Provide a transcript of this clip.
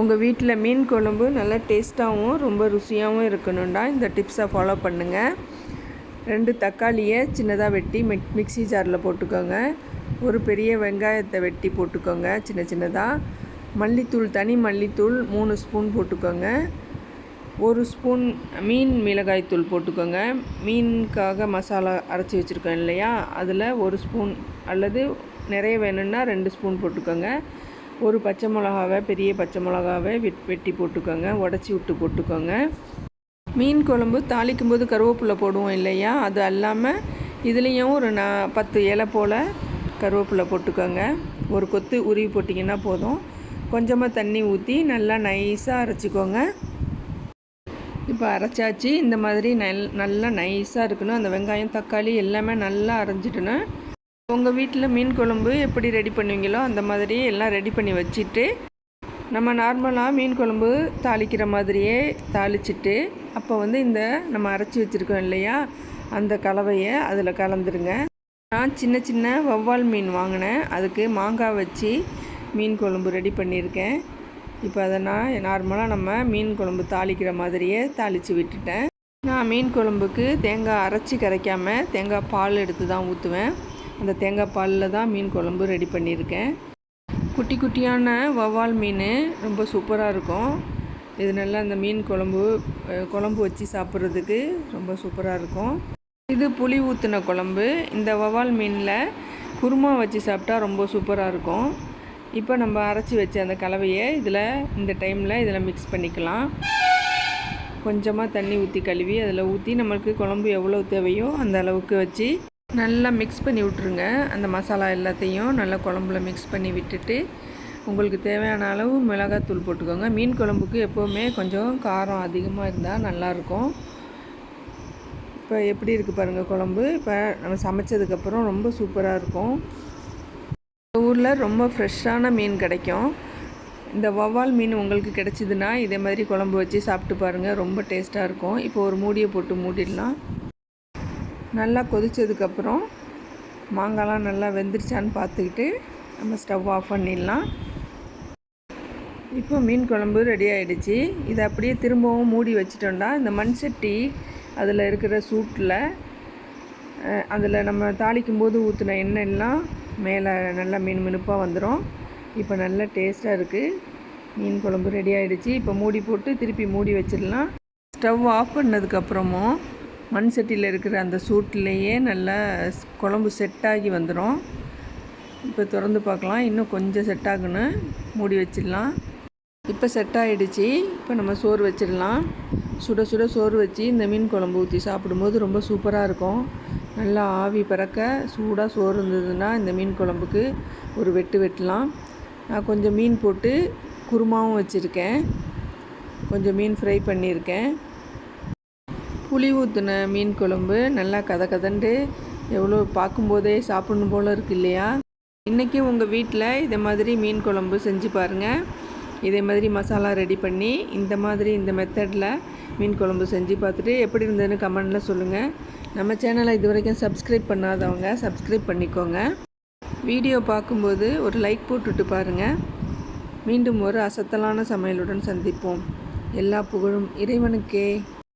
உங்கள் வீட்டில் மீன் குழம்பு நல்லா டேஸ்ட்டாகவும் ரொம்ப ருசியாகவும் இருக்கணும்டா. இந்த டிப்ஸை ஃபாலோ பண்ணுங்கள் ரெண்டு தக்காளியை சின்னதாக வெட்டி மிக் மிக்ஸி ஜாரில் போட்டுக்கோங்க. ஒரு பெரிய வெங்காயத்தை வெட்டி போட்டுக்கோங்க சின்ன சின்னதாக மல்லித்தூள் தனி மல்லித்தூள் மூணு ஸ்பூன் போட்டுக்கோங்க. ஒரு ஸ்பூன் மீன் மிளகாய்த்தூள் போட்டுக்கோங்க. மீனுக்காக மசாலா அரைச்சி வச்சுருக்கோம் இல்லையா? அதில் ஒரு ஸ்பூன் அல்லது நிறைய வேணும்னா ரெண்டு ஸ்பூன் போட்டுக்கோங்க. ஒரு பச்சை மிளகாவை பெரிய பச்சை மிளகாவை வெட் வெட்டி போட்டுக்கோங்க. உடச்சி விட்டு போட்டுக்கோங்க. மீன் குழம்பு தாளிக்கும் போது கருவேப்பிலை போடுவோம் இல்லையா? அது அல்லாமல் இதுலேயும் ஒரு நா பத்து இலை போல் கருவேப்பிலை போட்டுக்கோங்க. ஒரு கொத்து உருவி போட்டிங்கன்னா போதும். கொஞ்சமாக தண்ணி ஊற்றி நல்லா நைஸாக அரைச்சிக்கோங்க. இப்போ அரைச்சாச்சு. இந்த மாதிரி நல் நல்லா நைஸாக இருக்கணும். அந்த வெங்காயம் தக்காளி எல்லாமே நல்லா அரைஞ்சிட்டுனா உங்கள் வீட்டில் மீன் குழம்பு எப்படி ரெடி பண்ணுவீங்களோ அந்த மாதிரி எல்லாம் ரெடி பண்ணி வச்சுட்டு நம்ம நார்மலாக மீன் குழம்பு தாளிக்கிற மாதிரியே தாளிச்சிட்டு அப்போ வந்து இந்த நம்ம அரைச்சி வச்சுருக்கோம் இல்லையா அந்த கலவையை அதில் கலந்துருங்க. நான் சின்ன சின்ன வவ்வால் மீன் வாங்கினேன். அதுக்கு மாங்காய் வச்சு மீன் குழம்பு ரெடி பண்ணியிருக்கேன். இப்போ அதை நான் நார்மலாக நம்ம மீன் குழம்பு தாளிக்கிற மாதிரியே தாளித்து விட்டுட்டேன். நான் மீன் குழம்புக்கு தேங்காய் அரைச்சி கரைக்காமல் தேங்காய் பால் எடுத்து தான் ஊற்றுவேன் அந்த தேங்காய் பாலில் தான் மீன் குழம்பு ரெடி பண்ணியிருக்கேன். குட்டி குட்டியான வவ்வால் மீன் ரொம்ப சூப்பராக இருக்கும். இது நல்லா அந்த மீன் குழம்பு குழம்பு வச்சு சாப்பிட்றதுக்கு ரொம்ப சூப்பராக இருக்கும். இது புளி ஊற்றின குழம்பு. இந்த வவ்வால் மீனில் குருமா வச்சு சாப்பிட்டா ரொம்ப சூப்பராக இருக்கும். இப்போ நம்ம அரைச்சி வச்ச அந்த கலவையை இதில் இந்த டைமில் இதில் மிக்ஸ் பண்ணிக்கலாம். கொஞ்சமாக தண்ணி ஊற்றி கழுவி அதில் ஊற்றி நம்மளுக்கு குழம்பு எவ்வளோ தேவையோ அந்த அளவுக்கு வச்சு நல்லா மிக்ஸ் பண்ணி விட்ருங்க அந்த மசாலா எல்லாத்தையும் நல்லா குழம்புல மிக்ஸ் பண்ணி விட்டுட்டு உங்களுக்கு தேவையான அளவு மிளகாத்தூள் போட்டுக்கோங்க. மீன் குழம்புக்கு எப்போவுமே கொஞ்சம் காரம் அதிகமாக இருந்தால் நல்லாயிருக்கும். இப்போ எப்படி இருக்குது பாருங்கள் குழம்பு. இப்போ நம்ம சமைச்சதுக்கப்புறம் ரொம்ப சூப்பராக இருக்கும். இந்த ஊரில் ரொம்ப ஃப்ரெஷ்ஷான மீன் கிடைக்கும். இந்த வவ்வால் மீன் உங்களுக்கு கிடைச்சிதுன்னா இதே மாதிரி குழம்பு வச்சு சாப்பிட்டு பாருங்கள் ரொம்ப டேஸ்ட்டாக இருக்கும். இப்போ ஒரு மூடியை போட்டு மூடிடலாம். நல்லா கொதித்ததுக்கப்புறம் மாங்காய்லாம் நல்லா வெந்துருச்சான்னு பார்த்துக்கிட்டு நம்ம ஸ்டவ் ஆஃப் பண்ணிடலாம். இப்போ மீன் குழம்பு ரெடி ஆகிடுச்சி இதை அப்படியே திரும்பவும் மூடி வச்சிட்டோம்னா இந்த மண் சட்டி அதில் இருக்கிற சூட்டில் அதில் நம்ம தாளிக்கும் போது ஊற்றின எண்ணெய்லாம் மேலே நல்லா மீன் மினுப்பாக வந்துடும் இப்போ நல்லா டேஸ்ட்டாக இருக்குது மீன் குழம்பு ரெடி ஆகிடுச்சி இப்போ மூடி போட்டு திருப்பி மூடி வச்சிடலாம். ஸ்டவ் ஆஃப் பண்ணதுக்கப்புறமும் மண் சட்டியில் இருக்கிற அந்த சூட்லேயே நல்லா குழம்பு செட் ஆகி வந்துடும் இப்போ திறந்து பார்க்கலாம் இன்னும் கொஞ்சம் செட் ஆகுன்னு மூடி வச்சிடலாம். இப்போ செட் ஆகிடுச்சு இப்போ நம்ம சோறு வச்சிடலாம். சுட சுட சோறு வச்சு இந்த மீன் குழம்பு ஊற்றி சாப்பிடும்போது ரொம்ப சூப்பராக இருக்கும். நல்லா ஆவி பறக்க சூடாக சோறு இருந்ததுன்னா இந்த மீன் குழம்புக்கு ஒரு வெட்டு வெட்டலாம். நான் கொஞ்சம் மீன் போட்டு குருமாவும் வச்சுருக்கேன். கொஞ்சம் மீன் ஃப்ரை பண்ணியிருக்கேன். புளி ஊற்றின மீன் குழம்பு நல்லா கத கதண்டு எவ்வளோ பார்க்கும்போதே சாப்பிடணும் போல் இருக்கு இல்லையா? இன்றைக்கி உங்கள் வீட்டில் இதே மாதிரி மீன் குழம்பு செஞ்சு பாருங்கள் இதே மாதிரி மசாலா ரெடி பண்ணி இந்த மாதிரி இந்த மெத்தடில் மீன் குழம்பு செஞ்சு பார்த்துட்டு எப்படி இருந்ததுன்னு கமெண்டில் சொல்லுங்கள் நம்ம சேனலை இது வரைக்கும் சப்ஸ்கிரைப் பண்ணாதவங்க சப்ஸ்கிரைப் பண்ணிக்கோங்க. வீடியோ பார்க்கும்போது ஒரு லைக் போட்டுட்டு பாருங்கள் மீண்டும் ஒரு அசத்தலான சமையலுடன் சந்திப்போம். எல்லா புகழும் இறைவனுக்கே.